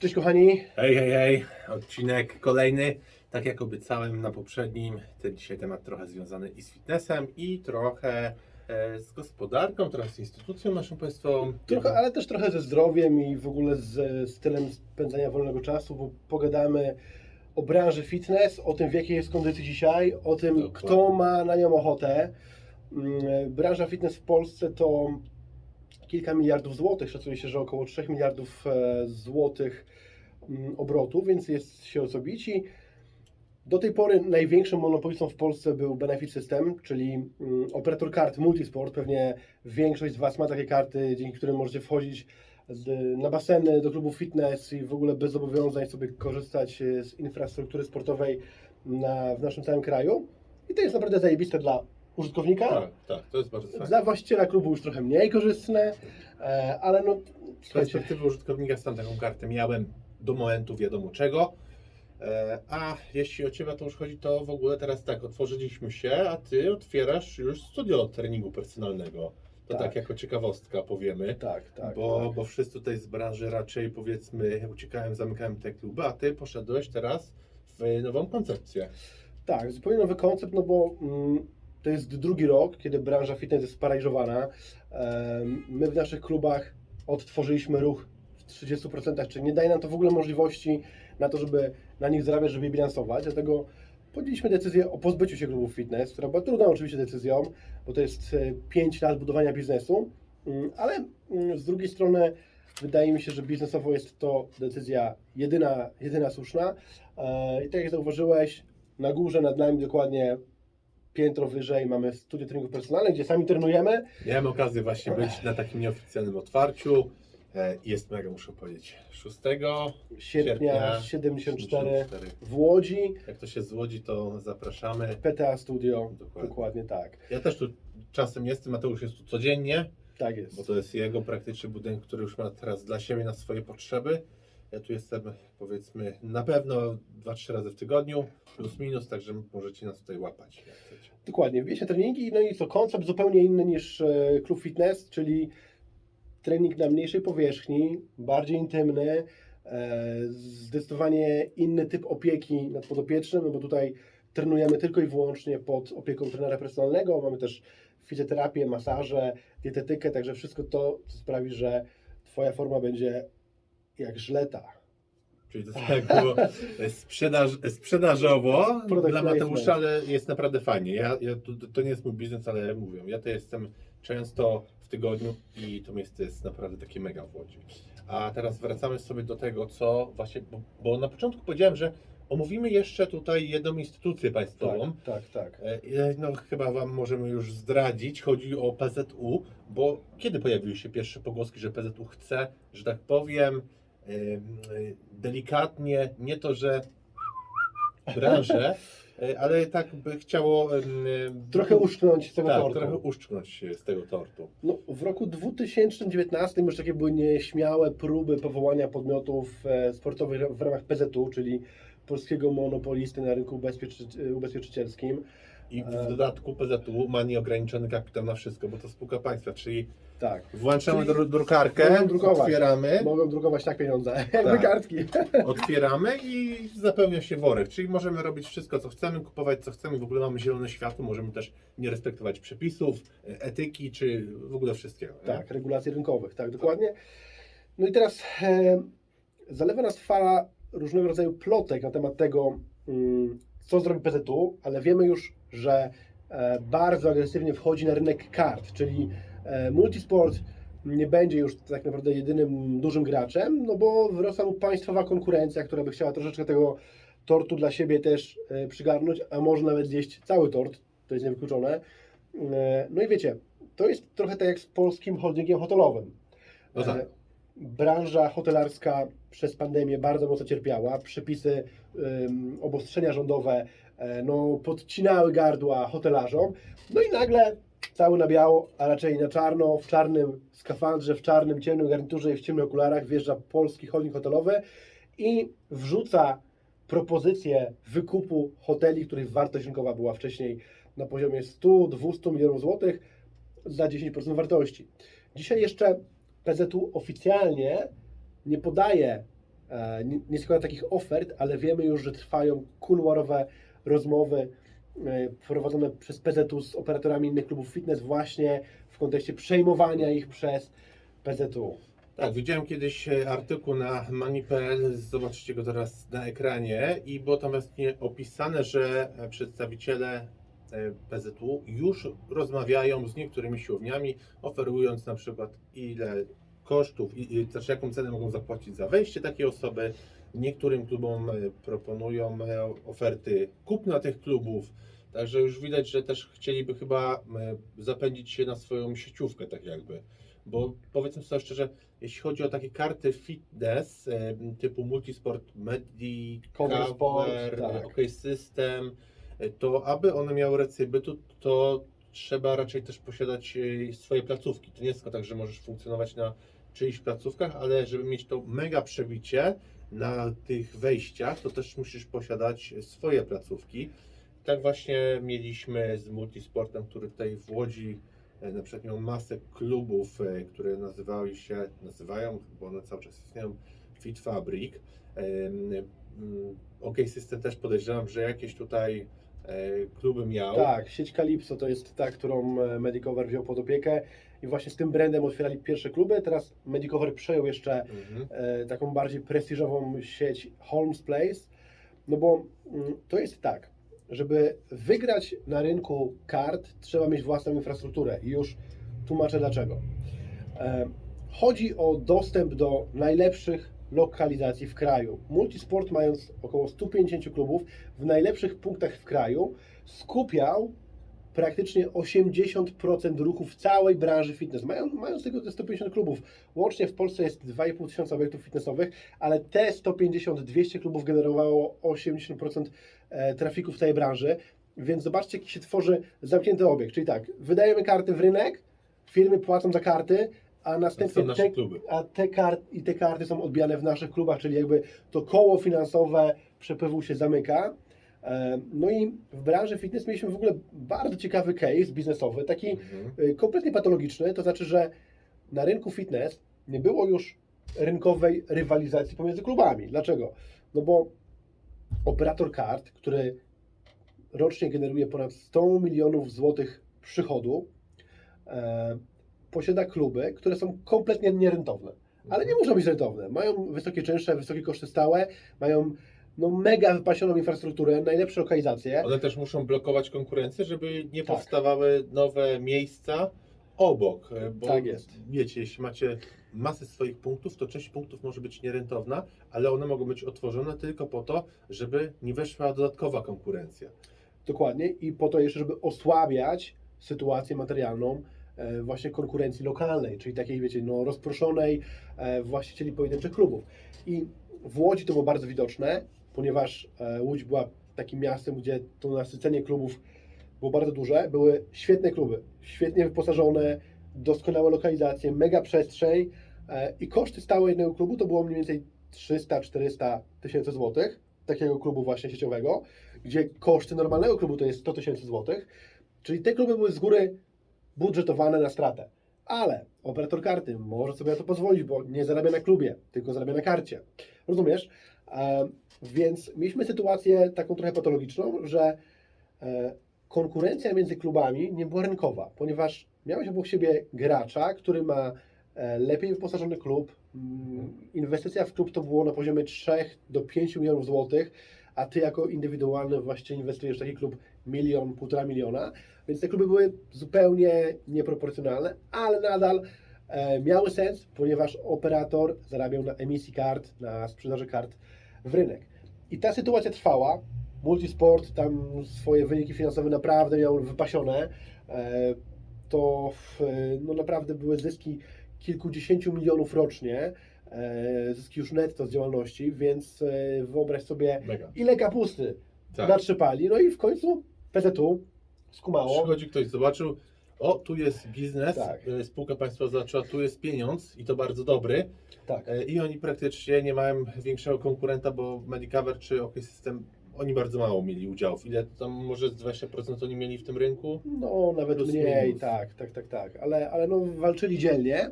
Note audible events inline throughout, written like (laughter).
Cześć kochani. Hej, hej, hej, odcinek kolejny. Tak jak obiecałem na poprzednim, ten dzisiaj temat trochę związany i z fitnessem, i trochę e, z gospodarką, trochę z instytucją naszą państwową. Trochę, ale też trochę ze zdrowiem i w ogóle z stylem spędzania wolnego czasu, bo pogadamy o branży fitness, o tym w jakiej jest kondycji dzisiaj, o tym Dokładnie. kto ma na nią ochotę. Mm, Branża fitness w Polsce to kilka miliardów złotych, szacuje się, że około 3 miliardów e, złotych mm, obrotu, więc jest się o co bić. I Do tej pory największym monopolistą w Polsce był Benefit System, czyli mm, operator kart Multisport. Pewnie większość z Was ma takie karty, dzięki którym możecie wchodzić na baseny, do klubów fitness i w ogóle bez zobowiązań sobie korzystać e, z infrastruktury sportowej na, w naszym całym kraju. I to jest naprawdę zajebiste dla użytkownika. Tak, tak, to jest bardzo fajne. Dla właściciela klubu już trochę mniej korzystne, e, ale no Z słuchajcie, perspektywy użytkownika sam taką kartę miałem do momentu wiadomo czego. E, A jeśli o Ciebie to już chodzi, to w ogóle teraz tak, otworzyliśmy się, a Ty otwierasz już studio treningu personalnego. To tak, Tak. jako ciekawostka powiemy. tak, tak. bo, tak. bo wszyscy tutaj z branży raczej powiedzmy uciekałem, zamykałem te kluby, a ty poszedłeś teraz w nową koncepcję. Tak, zupełnie nowy koncept, no bo mm, to jest drugi rok, kiedy branża fitness jest sparaliżowana. My w naszych klubach odtworzyliśmy ruch w 30%, czyli nie daje nam to w ogóle możliwości na to, żeby na nich zarabiać, żeby je bilansować. Dlatego podjęliśmy decyzję o pozbyciu się klubów fitness, która była trudną oczywiście decyzją, bo to jest 5 lat budowania biznesu, Mm, ale mm, z drugiej strony wydaje mi się, że biznesowo jest to decyzja jedyna, jedyna słuszna. E, I tak jak zauważyłeś, na górze nad nami dokładnie piętro wyżej mamy studio treningów personalnych, gdzie sami trenujemy. Miałem okazję właśnie być na takim nieoficjalnym otwarciu. E, Jest mega, muszę powiedzieć, 6 Sierpnia Sierpnia 74 w Łodzi, Jak to się złodzi, to zapraszamy. PTA Studio, Dokładnie. dokładnie tak. Ja też tu czasem jestem, Mateusz jest tu codziennie, Tak bo jest. to jest jego praktycznie budynek, który już ma teraz dla siebie na swoje potrzeby. Ja tu jestem powiedzmy na pewno 2-3 razy w tygodniu, plus minus, także możecie nas tutaj łapać. Jak. Dokładnie, wbije się treningi, no i co, koncept zupełnie inny niż e, klub fitness, czyli trening na mniejszej powierzchni, bardziej intymny, e, zdecydowanie inny typ opieki nad podopiecznym, no bo tutaj trenujemy tylko i wyłącznie pod opieką trenera personalnego, mamy też fizjoterapię, masaże, dietetykę, także wszystko to, co sprawi, że Twoja forma będzie jak żleta. Czyli to tak było sprzedaż, sprzedażowo Product dla. Mateusza, ale jest naprawdę fajnie. Ja, ja, to, to nie jest mój biznes, ale mówię, ja to jestem często w tygodniu i to miejsce jest naprawdę takie mega w Łodzi. A teraz wracamy sobie do tego, co właśnie, bo, bo na początku powiedziałem, że omówimy jeszcze tutaj jedną instytucję państwową. Tak, tak, tak. E, No chyba Wam możemy już zdradzić. Chodzi o PZU, bo kiedy pojawiły się pierwsze pogłoski, że PZU chce, że tak powiem, em, e, delikatnie, nie to, że branżę, e, ale tak by chciało Trochę uszknąć z tego tak, tortu. trochę uszczknąć z tego tortu. No, w roku 2019 już takie były nieśmiałe próby powołania podmiotów e, sportowych w ramach PZU, czyli polskiego monopolisty na rynku ubezpieczy, ubezpieczycielskim. I w E. dodatku PZU ma nieograniczony kapitał na wszystko, bo to spółka państwa, czyli Tak. włączamy Czyli dru- drukarkę, mogą drukować. otwieramy, Mogą drukować tak pieniądze, (laughs) jakby Tak. kartki. (laughs) otwieramy i zapełnia się worek, czyli możemy robić wszystko, co chcemy, kupować co chcemy, w ogóle mamy zielone światło, możemy też nie respektować przepisów, e, etyki, czy w ogóle wszystkiego. nie? Tak, regulacji rynkowych, tak, dokładnie. No i teraz e, zalewa nas fala różnego rodzaju plotek na temat tego, mm, co zrobi PZU, ale wiemy już, że e, bardzo agresywnie wchodzi na rynek kart, czyli multisport nie będzie już tak naprawdę jedynym dużym graczem, no bo wyrosła mu państwowa konkurencja, która by chciała troszeczkę tego tortu dla siebie też e, przygarnąć, a może nawet zjeść cały tort, to jest niewykluczone. E, No i wiecie, to jest trochę tak jak z polskim holdingiem hotelowym. No tak. Branża hotelarska przez pandemię bardzo mocno cierpiała. Przepisy, ym, obostrzenia rządowe e, no, podcinały gardła hotelarzom. No i nagle cały na biało, a raczej na czarno, w czarnym skafandrze, w czarnym, ciemnym garniturze i w ciemnych okularach wjeżdża polski holding hotelowy i wrzuca propozycję wykupu hoteli, których wartość rynkowa była wcześniej na poziomie 100-200 milionów złotych za 10% wartości. Dzisiaj jeszcze PZU oficjalnie nie podaje E, Nie, składa takich ofert, ale wiemy już, że trwają kuluarowe rozmowy e, prowadzone przez PZU z operatorami innych klubów fitness właśnie w kontekście przejmowania ich przez PZU. Tak, widziałem kiedyś e, artykuł na mani.pl, zobaczycie go teraz na ekranie i było tam właśnie opisane, że przedstawiciele PZU już rozmawiają z niektórymi siłowniami, oferując na przykład ile kosztów, i, i, znaczy jaką cenę mogą zapłacić za wejście takiej osoby. Niektórym klubom e, proponują e, oferty kupna tych klubów, także już widać, że też chcieliby chyba e, zapędzić się na swoją sieciówkę, tak jakby. Bo powiedzmy sobie szczerze, jeśli chodzi o takie karty fitness e, typu Multisport, Cover Sport, Medicover, tak. OK System, e, to aby one miały rację bytu, to trzeba raczej też posiadać e, swoje placówki. To nie jest tylko tak, że możesz funkcjonować na czyichś placówkach, ale żeby mieć to mega przebicie na tych wejściach, to też musisz posiadać swoje placówki. Tak właśnie mieliśmy z Multisportem, który tutaj w Łodzi e, na przykład miał masę klubów, e, które nazywały się, nazywają, bo one cały czas istnieją, Fit Fabric. OK System też podejrzewam, że jakieś tutaj kluby miał. Tak, sieć Calypso to jest ta, którą e, Medicover wziął pod opiekę i właśnie z tym brandem otwierali pierwsze kluby. Teraz Medicover przejął jeszcze Mhm. e, taką bardziej prestiżową sieć Holmes Place, no bo mm, to jest tak, żeby wygrać na rynku kart, trzeba mieć własną infrastrukturę i już tłumaczę dlaczego. E, Chodzi o dostęp do najlepszych lokalizacji w kraju. Multisport, mając około 150 klubów w najlepszych punktach w kraju, skupiał praktycznie 80% ruchu w całej branży fitness. Mają, mając tylko te 150 klubów, łącznie w Polsce jest 2,5 tysiąca obiektów fitnessowych, ale te 150-200 klubów generowało 80% e, trafiku w tej branży. Więc zobaczcie, jaki się tworzy zamknięty obiekt. Czyli tak, wydajemy karty w rynek, firmy płacą za karty, a następnie te, a te karty, i te karty są odbijane w naszych klubach, czyli jakby to koło finansowe przepływu się zamyka. E, No i w branży fitness mieliśmy w ogóle bardzo ciekawy case biznesowy, taki Mhm. y, kompletnie patologiczny, to znaczy, że na rynku fitness nie było już rynkowej rywalizacji pomiędzy klubami. Dlaczego? No bo operator kart, który rocznie generuje ponad 100 milionów złotych przychodu, e, posiada kluby, które są kompletnie nierentowne. Ale nie muszą być rentowne. Mają wysokie czynsze, wysokie koszty stałe, mają no, mega wypasioną infrastrukturę, najlepsze lokalizacje. One też muszą blokować konkurencję, żeby nie Tak. powstawały nowe miejsca obok. e, Bo Tak jest. wiecie, jeśli macie masę swoich punktów, to część punktów może być nierentowna, ale one mogą być otworzone tylko po to, żeby nie weszła dodatkowa konkurencja. Dokładnie. I po to jeszcze, żeby osłabiać sytuację materialną właśnie konkurencji lokalnej, czyli takiej, wiecie, no, rozproszonej e, właścicieli pojedynczych klubów. I w Łodzi to było bardzo widoczne, ponieważ e, Łódź była takim miastem, gdzie to nasycenie klubów było bardzo duże. Były świetne kluby, świetnie wyposażone, doskonałe lokalizacje, mega przestrzeń e, i koszty stałe jednego klubu to było mniej więcej 300-400 tysięcy złotych, takiego klubu właśnie sieciowego gdzie koszty normalnego klubu to jest 100 tysięcy złotych, czyli te kluby były z góry budżetowane na stratę. Ale operator karty może sobie na to pozwolić, bo nie zarabia na klubie, tylko zarabia na karcie. Rozumiesz? E, więc mieliśmy sytuację taką trochę patologiczną, że e, konkurencja między klubami nie była rynkowa, ponieważ miałeś obok siebie gracza, który ma e, lepiej wyposażony klub. Mm, Inwestycja w klub to było na poziomie 3 do 5 milionów złotych, a ty jako indywidualny właściciel inwestujesz w taki klub milion, półtora miliona, więc te kluby były zupełnie nieproporcjonalne, ale nadal e, miały sens, ponieważ operator zarabiał na emisji kart, na sprzedaży kart w rynek. I ta sytuacja trwała. Multisport tam swoje wyniki finansowe naprawdę miał wypasione. E, to w, no naprawdę były zyski kilkudziesięciu milionów rocznie, e, zyski już netto z działalności, więc e, wyobraź sobie, Mega. ile kapusty Tak. natrzepali. No i w końcu PZU skumało. Przychodzi ktoś, zobaczył, o, tu jest biznes, Tak. e, spółka państwowa zaczęła, tu jest pieniądz i to bardzo dobry. Tak. E, I oni praktycznie nie mają większego konkurenta, bo Medicover czy OK System, oni bardzo mało mieli udziałów. Ile tam może z 20% oni mieli w tym rynku? No, nawet Plus mniej, minus. tak, tak, tak, tak. Ale, ale no, walczyli dzielnie.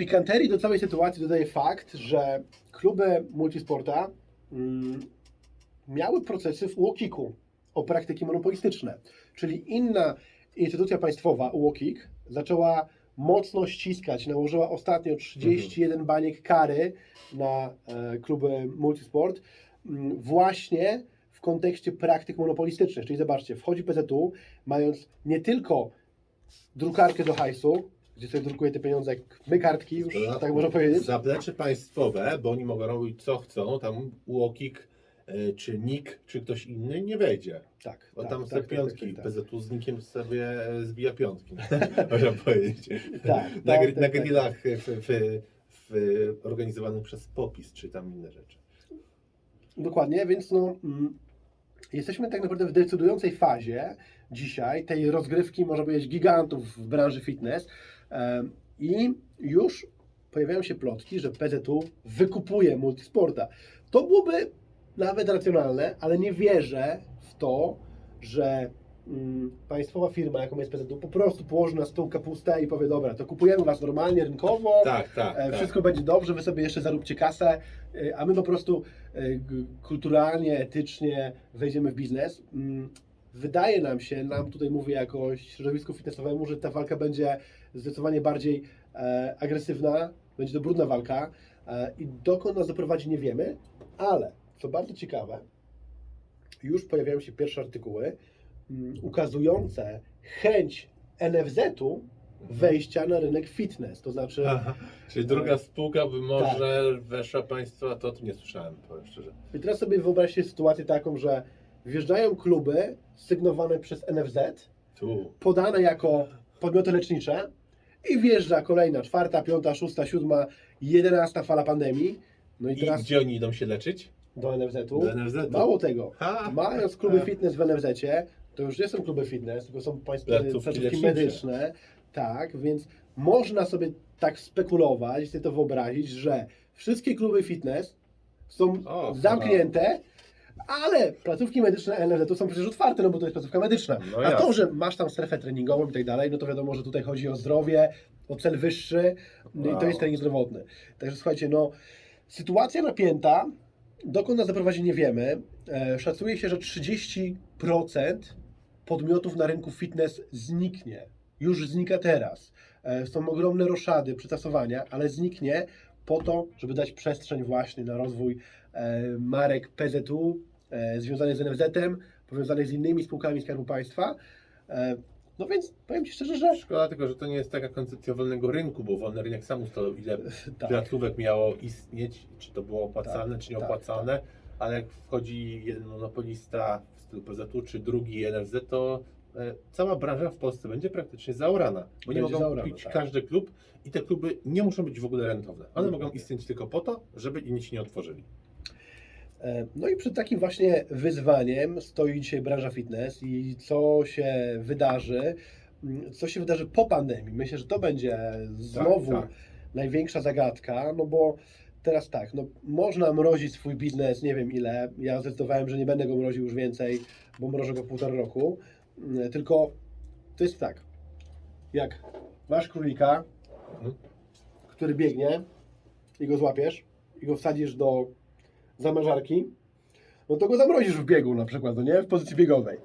Pikanterii do całej sytuacji dodaje fakt, że kluby multisporta mm, miały procesy w UOKiK-u o praktyki monopolistyczne. Czyli inna instytucja państwowa, UOKiK, zaczęła mocno ściskać, nałożyła ostatnio 31 baniek kary na e, kluby multisport mm, właśnie w kontekście praktyk monopolistycznych. Czyli zobaczcie, wchodzi PZU, mając nie tylko drukarkę do hajsu, gdzie sobie drukuje te pieniądze jak my kartki, już Za- tak można powiedzieć. Zaplecze państwowe, bo oni mogą robić co chcą, tam UOKiK e, czy NIK, czy ktoś inny nie wejdzie. Tak, Bo tak, tam tak, sobie tak, piątki, tak, tak. PZU z nikiem sobie e, zbija piątki, (laughs) można powiedzieć. Tak, na, tak, gry- tak, na tak. grillach w, w, w, organizowanych przez Popis, czy tam inne rzeczy. Dokładnie, więc no, mm, jesteśmy tak naprawdę w decydującej fazie dzisiaj tej rozgrywki, można powiedzieć, gigantów w branży fitness i już pojawiają się plotki, że PZU wykupuje multisporta. To byłoby nawet racjonalne, ale nie wierzę w to, że mm, państwowa firma, jaką jest PZU, po prostu położy na stół kapustę i powie, dobra, to kupujemy Was normalnie, rynkowo, Tak, tak. E, tak. Wszystko będzie dobrze, wy sobie jeszcze zaróbcie kasę, e, a my po prostu e, kulturalnie, etycznie wejdziemy w biznes. Mm, Wydaje nam się, nam tutaj mówię jako środowisku fitnessowemu, że ta walka będzie zdecydowanie bardziej e, agresywna, będzie to brudna walka e, i dokąd nas doprowadzi nie wiemy, ale co bardzo ciekawe, już pojawiają się pierwsze artykuły mm, ukazujące chęć NFZ-u wejścia na rynek fitness, to znaczy Aha, czyli druga spółka by może Tak. weszła państwa, to o tym nie słyszałem, powiem szczerze. I teraz sobie wyobraźcie sytuację taką, że wjeżdżają kluby sygnowane przez NFZ, Tu. podane jako podmioty lecznicze i wjeżdża kolejna, czwarta, piąta, szósta, siódma, jedenasta fala pandemii. No i I teraz gdzie oni idą się leczyć? do NFZ-u. Do NFZ. Mało tego, Ha! mając kluby fitness w NFZ-cie, to już nie są kluby fitness, tylko są państwowe Placówki placówki lecznicze. medyczne. Tak, więc można sobie tak spekulować, sobie to wyobrazić, że wszystkie kluby fitness są O, zamknięte, ale placówki medyczne NFZ są przecież otwarte, no bo to jest placówka medyczna. No A to, że masz tam strefę treningową i tak dalej, no to wiadomo, że tutaj chodzi o zdrowie, o cel wyższy no i to jest trening zdrowotny. Także słuchajcie, no sytuacja napięta, dokąd nas zaprowadzi nie wiemy. E, szacuje się, że 30% podmiotów na rynku fitness zniknie. Już znika teraz. E, są ogromne roszady, przytasowania, ale zniknie po to, żeby dać przestrzeń właśnie na rozwój e, marek PZU związanych z NFZ-em, powiązanych z innymi spółkami Skarbu Państwa. E, no więc powiem Ci szczerze, że Szkoda tylko, że to nie jest taka koncepcja wolnego rynku, bo wolny rynek sam ustalał, ile (laughs) tak, placówek miało istnieć, czy to było opłacalne, Tak, czy nieopłacalne, ale jak wchodzi jeden monopolista w stylu PZU, czy drugi NFZ, to e, cała branża w Polsce będzie praktycznie zaorana, bo nie Będzie mogą zaorana, kupić tak. każdy klub i te kluby nie muszą być w ogóle rentowne. One Dokładnie. mogą istnieć tylko po to, żeby inni się nie otworzyli. E, No i przed takim właśnie wyzwaniem stoi dzisiaj branża fitness i co się wydarzy, mm, co się wydarzy po pandemii. Myślę, że to będzie znowu tak. największa zagadka, no bo teraz tak, no można mrozić swój biznes, nie wiem ile, ja zdecydowałem, że nie będę go mroził już więcej, bo mrożę go półtora roku, Mm, tylko to jest tak, jak masz królika, Mhm. który biegnie i go złapiesz i go wsadzisz do zamrażarki, no to go zamrozisz w biegu na przykład, no nie? W pozycji biegowej.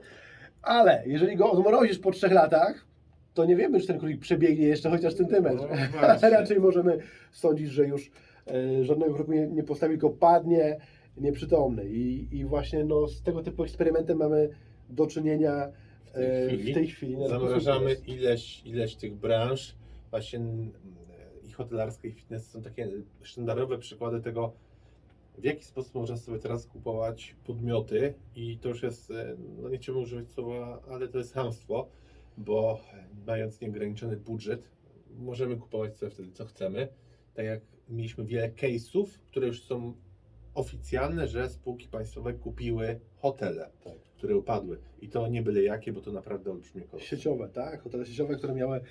Ale jeżeli go odmrozisz po trzech latach, to nie wiemy, czy ten królik przebiegnie jeszcze chociaż centymetr. No (laughs) właśnie. Raczej możemy sądzić, że już e, żadnego kroku nie, nie postawi, tylko padnie nieprzytomny. I, I właśnie no, z tego typu eksperymentem mamy do czynienia W tej e, chwili w tej chwili. rynku Zamrażamy fitness. ileś, ileś tych branż, właśnie mm, i hotelarska, i fitness są takie sztandarowe przykłady tego, w jaki sposób można sobie teraz kupować podmioty i to już jest, e, no nie chciałbym używać słowa, ale to jest hamstwo, bo mając nieograniczony budżet, możemy kupować sobie wtedy co chcemy, tak jak mieliśmy wiele case'ów, które już są oficjalne, że spółki państwowe kupiły hotele, Tak. które upadły i to nie byle jakie, bo to naprawdę olbrzymie koszty. sieciowe, tak? Hotele sieciowe, które miały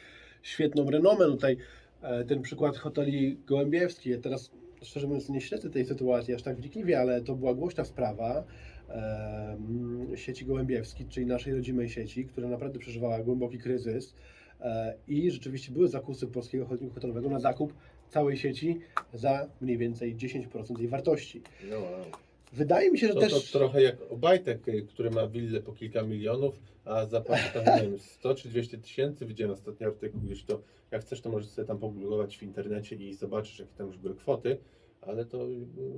świetną renomę. No Tutaj e, ten przykład hoteli Gołębiewski. Ja teraz szczerze mówiąc nie śledzę tej sytuacji aż tak wnikliwie, ale to była głośna sprawa sieci Gołębiewski, czyli naszej rodzimej sieci, która naprawdę przeżywała głęboki kryzys e, i rzeczywiście były zakusy polskiego holdingu hotelowego na zakup całej sieci za mniej więcej 10% jej wartości. No. Wydaje mi się, że To, też... to trochę jak Obajtek, y, który ma willę po kilka milionów, a zapłaci tam, nie wiem, 100 czy 200 tysięcy. Widziałem ostatni artykuł gdzieś to, jak chcesz, to możesz sobie tam pogooglować w internecie i zobaczysz, jakie tam już były kwoty, ale to,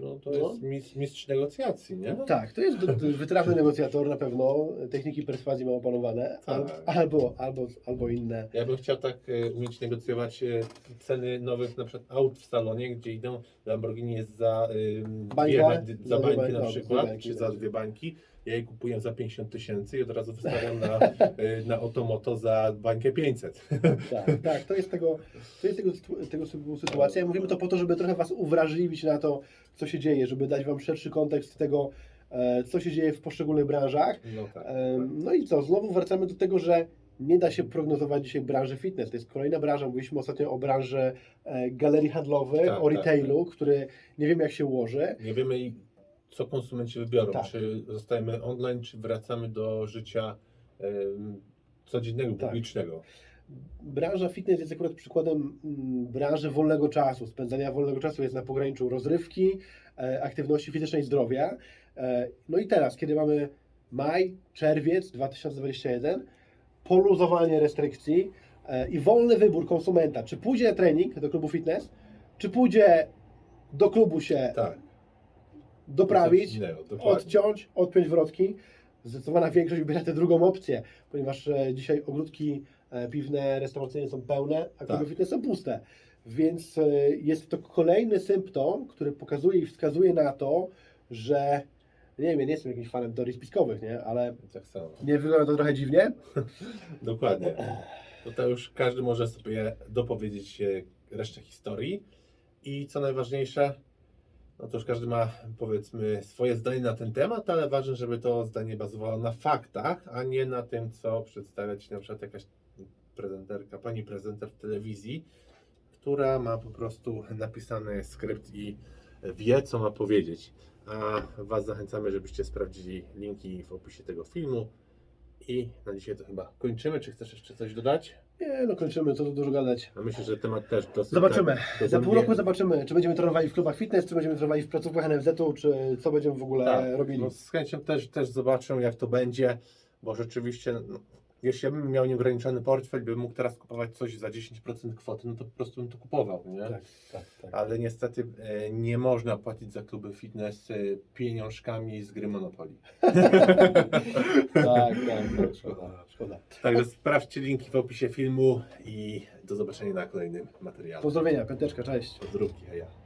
no, to No. jest mistrz, mistrz negocjacji, nie? Tak, to jest wytrawny negocjator na pewno, techniki perswazji ma opanowane, Tak. albo, albo, albo inne. Ja bym chciał tak e, umieć negocjować e, ceny nowych na przykład aut w salonie, gdzie idą Lamborghini jest za, ym, Bańka? dwie, Za bańki na no, przykład, bańki, czy za dwie bańki. Ja je kupuję za 50 tysięcy i od razu wystawiam na, (laughs) y, na Otomoto za bańkę 500. Tak, tak to jest tego, to jest tego, tego typu sytuacja. Mówimy to po to, żeby trochę Was uwrażliwić na to, co się dzieje, żeby dać Wam szerszy kontekst tego, e, co się dzieje w poszczególnych branżach. No tak. Em, No i co, znowu wracamy do tego, że nie da się prognozować dzisiaj branży fitness. To jest kolejna branża. Mówiliśmy ostatnio o branży e, galerii handlowych, Tak, o tak, retailu, który nie wiem jak się ułoży. Nie wiemy, co konsumenci wybiorą. Tak. Czy zostajemy online, czy wracamy do życia codziennego, Tak. publicznego. Branża fitness jest akurat przykładem mm, branży wolnego czasu, spędzania wolnego czasu jest na pograniczu rozrywki, e, aktywności fizycznej i zdrowia. E, no i teraz, kiedy mamy maj, czerwiec 2021, poluzowanie restrykcji e, i wolny wybór konsumenta, czy pójdzie na trening do klubu fitness, czy pójdzie do klubu się Tak. Doprawić, innego, odciąć, odpiąć wrotki. Zdecydowana większość wybiera tę drugą opcję, ponieważ e, dzisiaj ogródki e, piwne, restauracyjne są pełne, a kluby Tak. fitness są puste. Więc e, jest to kolejny symptom, który pokazuje i wskazuje na to, że nie wiem, ja nie jestem jakimś fanem teorii spiskowych, nie? ale Tak nie wygląda to trochę dziwnie. (laughs) Dokładnie. To, to już każdy może sobie dopowiedzieć resztę historii. I co najważniejsze, no to już każdy ma powiedzmy swoje zdanie na ten temat, ale ważne, żeby to zdanie bazowało na faktach, a nie na tym, co przedstawia ci na przykład jakaś prezenterka, pani prezenter w telewizji, która ma po prostu napisany skrypt i wie, co ma powiedzieć. A Was zachęcamy, żebyście sprawdzili linki w opisie tego filmu. I na dzisiaj to chyba kończymy. Czy chcesz jeszcze coś dodać? Nie, no kończymy, co tu dużo gadać. Ja myślę, że temat też dosyć. Zobaczymy. tak, Za pół roku zobaczymy, czy będziemy trenowali w klubach fitness, czy będziemy trenowali w placówkach NFZ-u, czy co będziemy w ogóle Tak, robili. no z chęcią też, też zobaczę, jak to będzie, bo rzeczywiście, no, jeśli ja bym miał nieograniczony portfel, bym mógł teraz kupować coś za 10% kwoty, no to po prostu bym to kupował, nie? Tak, tak, tak. Ale niestety e, nie można płacić za kluby fitness e, pieniążkami z gry Monopoly. (laughs) tak, tak, tak, szkoda, szkoda. Także sprawdźcie linki w opisie filmu i do zobaczenia na kolejnym materiale. Pozdrowienia, piąteczka, cześć. Pozdrówki, heja.